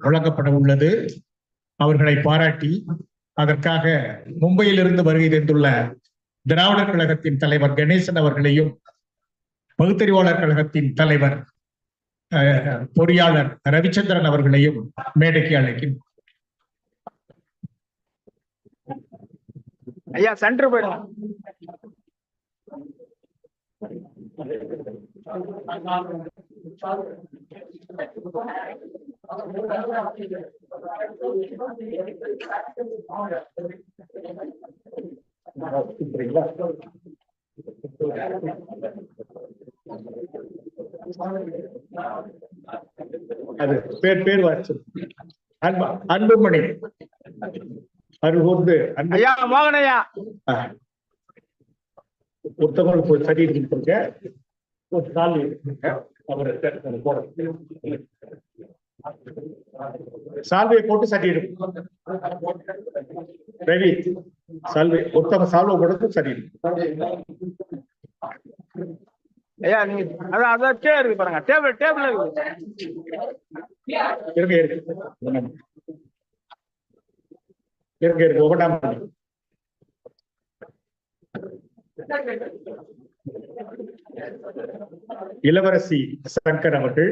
வழங்கப்பட உள்ளது. அவர்களை பாராட்டி அதற்காக மும்பையிலிருந்து வருகை தந்துள்ள திராவிடர் கழகத்தின் தலைவர் கணேசன் அவர்களையும் பகுத்தறிவாளர் கழகத்தின் தலைவர் அஹ், பொறியாளர் ரவிச்சந்திரன் அவர்களையும் மேடைக்கு அழைக்கும் ஐயா சென்டர் போயிடும் அது பேர் பேர் வாசி அன்பா அன்புமணி அருகூர்ந்து ஐயா மோகனையா ஒருத்தவங்களுக்கு ஒரு சரி இருந்திருக்க ஒரு கால் இருந்திருக்க அவரை போட சால்வையை போட்டு இருக்கும் ரவி சால்வை ஒருத்தவங்க சால்வை சரி இருக்கும் ஐயா நீங்க அதான் அதான் டே இருக்கு பாருங்க. டேபிள் டேபிள் இருக்கு. இருக்கு இருங்க இருக்கு ஒவ்வொன்றாம் இளவரசி சங்கர் அவர்கள்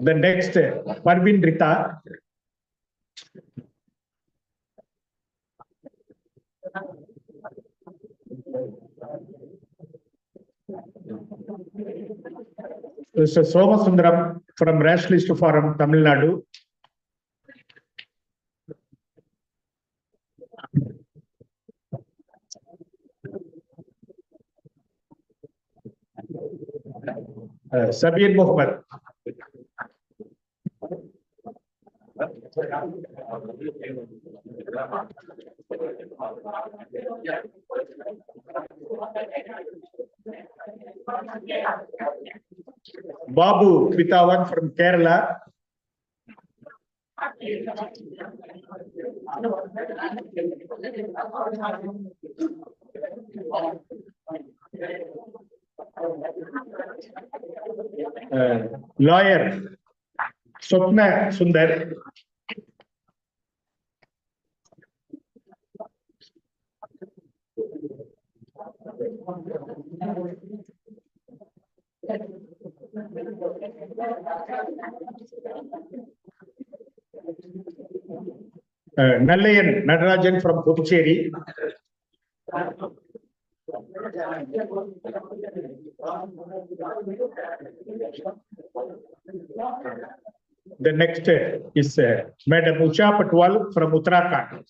the next Parvin Rita Mr. Somasundaram from Rationalist Forum, Tamil Nadu. Sabir Mohammed. Babu Kritawan from Kerala. Lawyer Swapna Sundar. Nallaiyan Natarajan from Puducherry. The next uh, is uh, Madam Usha Patwal from Uttarakhand.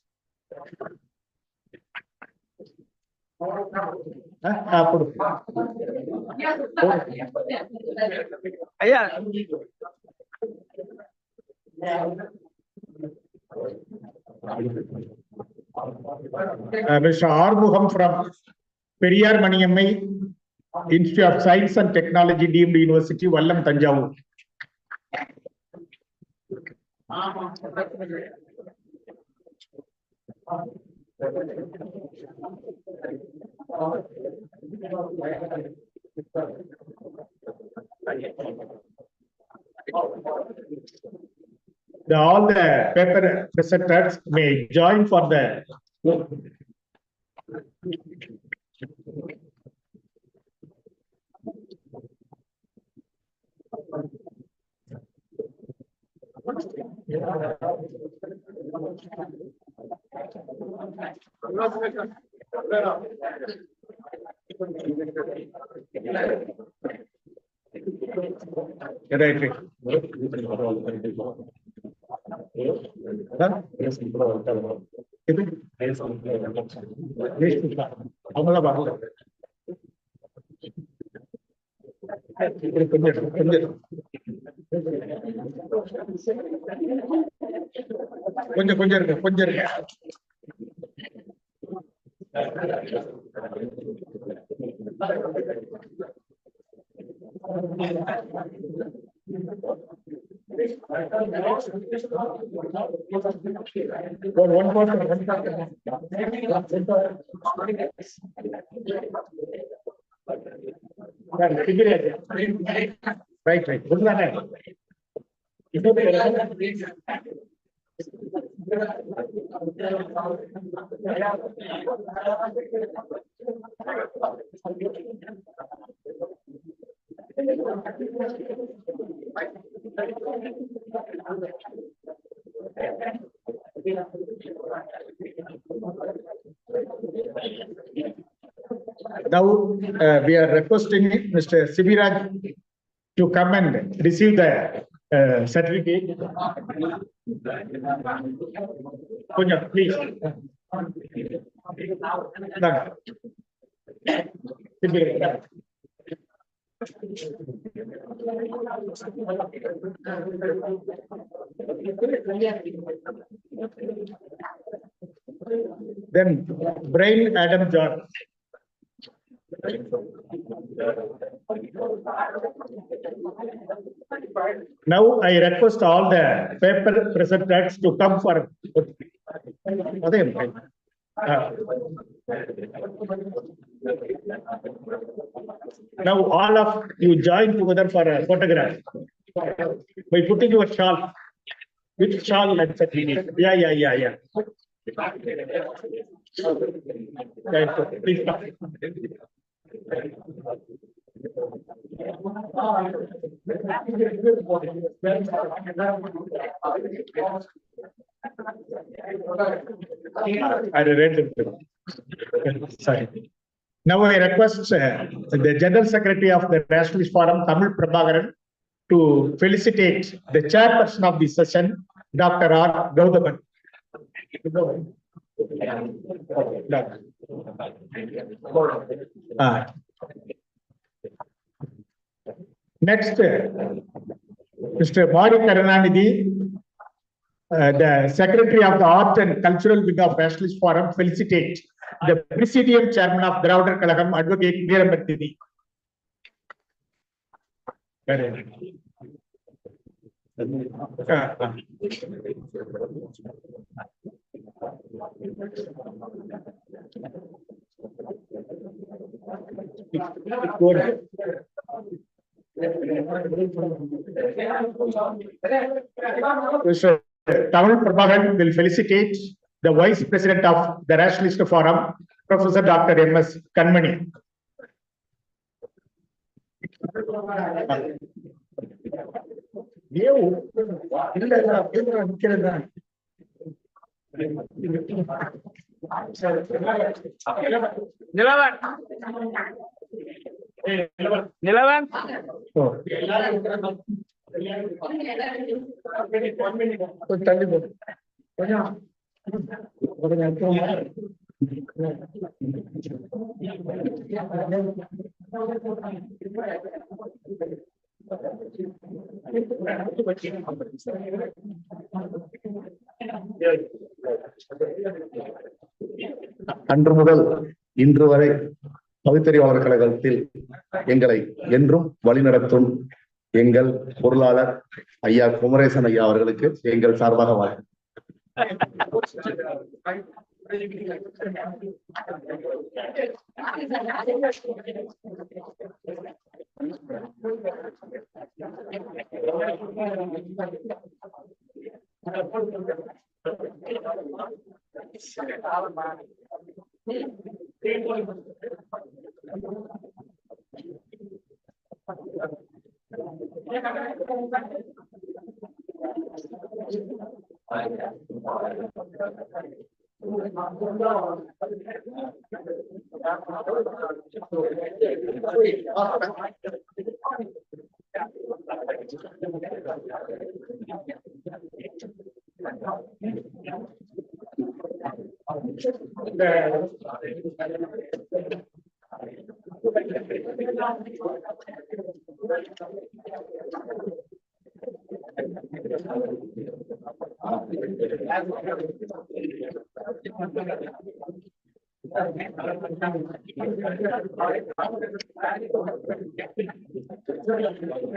Ah, ah, ಕೊಡು. ஐயா Uh, Mr. Armugham from Periyar Maniammai Institute of Science and Technology deemed University, Vallam, Tanjavur. The, all the paper presenters may join for the Right, right. Huh? இது? அவங்களாம் வரல. இது கொஞ்சம் இரு, கொஞ்சம் இரு. கொஞ்சம் கொஞ்சம் இருக்கு கொஞ்சம் இருக்கு ஒரு right right Now, uh, we are requesting Mr. Sibiraj to come and receive the uh, certificate. Please. Then Brain Adam John. Now I request all the paper presenters to come for. Uh, now all of you join together for a photograph. By putting your shawl. Which shawl let's say we need. Yeah, yeah, yeah, yeah. Please. I read it. Sorry. Now I request uh, the General Secretary of the Nationalist Forum, Tamil Prabhakaran, to felicitate the chairperson of the session, Dr. R. Gaudaman. Ah. Next, Mr. Mari Karunanidhi, uh, the Secretary of the Art and Cultural Wing of Nationalist Forum felicitate the Presidium Chairman of Dravidar Kalagam, Advocate Veeramartini. Ah. Go ahead. Mr. Tamil Prabhakaran will felicitate the Vice President of the Rationalist Forum, Professor Dr. M. S. Kanmani. ஏன் இல்ல இல்ல அப்படியே நான் நிக்கிறேன் நிலவன் நிலவன் கொஞ்சம் தள்ளி அன்று முதல் இன்று வரை பகுத்தறிவாளர் கழகத்தில் எங்களை என்றும் வழிநடத்தும் எங்கள் பொருளாளர் ஐயா குமரேசன் ஐயா அவர்களுக்கு எங்கள் சார்பாக வாழ்த்து. There. I'm going to go to the next one.